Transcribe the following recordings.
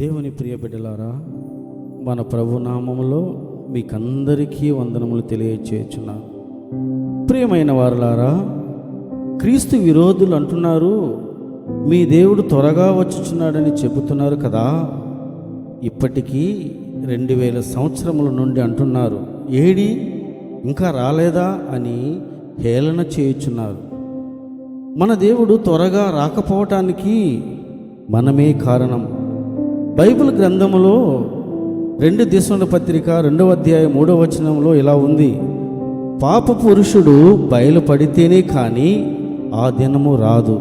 దేవుని ప్రియ బిడ్డలారా మన ప్రభు నామములో మీకందరికీ వందనములు తెలియచేయుచున్నాను ప్రియమైన వారులారా క్రీస్తు విరోధులు అంటున్నారు మీ దేవుడు త్వరగా వచ్చుచున్నాడని చెబుతున్నారు కదా? ఇప్పటికీ రెండు వేల సంవత్సరముల నుండి అంటున్నారు ఏడి ఇంకా రాలేదా? అని హేళన చేయుచున్నారు. మన దేవుడు త్వరగా రాకపోవటానికి మనమే కారణం. బైబిల్ గ్రంథములో రెండు దేశముల పత్రిక రెండవ అధ్యాయం మూడవ వచనంలో ఇలా ఉంది. పాప పురుషుడు బయలుపడితేనే కానీ ఆ దినము రాదు.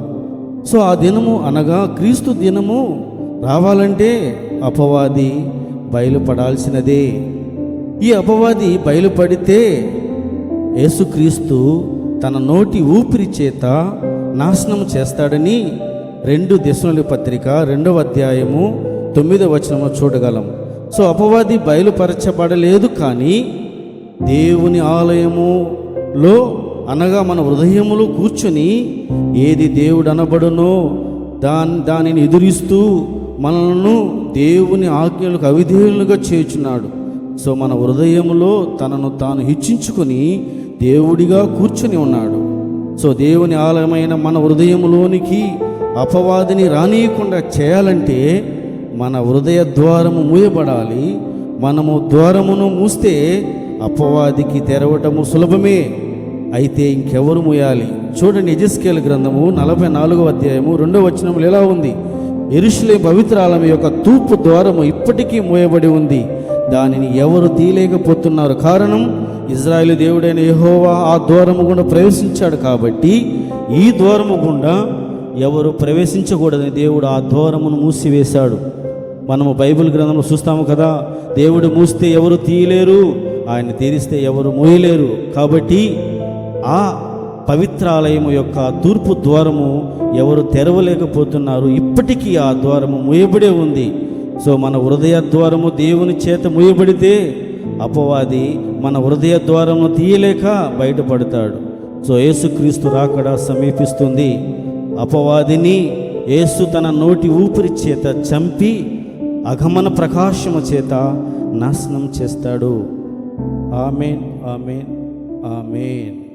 సో ఆ దినము అనగా క్రీస్తు దినము రావాలంటే అపవాది బయలుపడాల్సినదే. ఈ అపవాది బయలుపడితే యేసుక్రీస్తు తన నోటి ఊపిరి చేత నాశనం చేస్తాడని రెండు దశనుల పత్రిక రెండవ అధ్యాయము తొమ్మిదో వచనంలో చూడగలం. సో అపవాది బయలుపరచబడలేదు కానీ దేవుని ఆలయములో అనగా మన హృదయములో కూర్చొని ఏది దేవుడు అనబడునో దాని దానిని ఎదురిస్తూ మనలను దేవుని ఆజ్ఞలకు అవిధేయులుగా చేర్చున్నాడు. సో మన హృదయములో తనను తాను హెచ్చించుకొని దేవుడిగా కూర్చొని ఉన్నాడు. సో దేవుని ఆలయమైన మన హృదయములోనికి అపవాదిని రానియకుండా చేయాలంటే మన హృదయ ద్వారము మూయబడాలి. మనము ద్వారమును మూస్తే అపవాదికి తెరవటము సులభమే. అయితే ఇంకెవరు మూయాలి? చూడండి ఎజస్కేల్ గ్రంథము నలభై నాలుగో అధ్యాయము రెండవ వచనములు ఎలా ఉంది? ఎరుషులే పవిత్రాలయం యొక్క తూర్పు ద్వారము ఇప్పటికీ మూయబడి ఉంది. దానిని ఎవరు తీయలేకపోతున్నారు? కారణం ఇజ్రాయేల్ దేవుడైన యహోవా ఆ ద్వారము గుండా ప్రవేశించాడు కాబట్టి ఈ ద్వారము గుండా ఎవరు ప్రవేశించకూడదని దేవుడు ఆ ద్వారమును మూసివేశాడు. మనము బైబిల్ గ్రంథంలో చూస్తాము కదా దేవుడు మూస్తే ఎవరు తీయలేరు ఆయన తీరిస్తే ఎవరు మోయలేరు. కాబట్టి ఆ పవిత్రాలయము యొక్క తూర్పు ద్వారము ఎవరు తెరవలేకపోతున్నారు ఇప్పటికీ ఆ ద్వారము మూయబడే ఉంది. సో మన హృదయ ద్వారము దేవుని చేత మూయబడితే అపవాది మన హృదయ ద్వారము తీయలేక బయటపడతాడు. సో యేసుక్రీస్తు రాకడ సమీపిస్తుంది. అపవాదిని యేసు తన నోటి ఊపిరి చేత చంపి అగమన ప్రకాశము చేత నాశనం చేస్తాడు. Amen amen amen.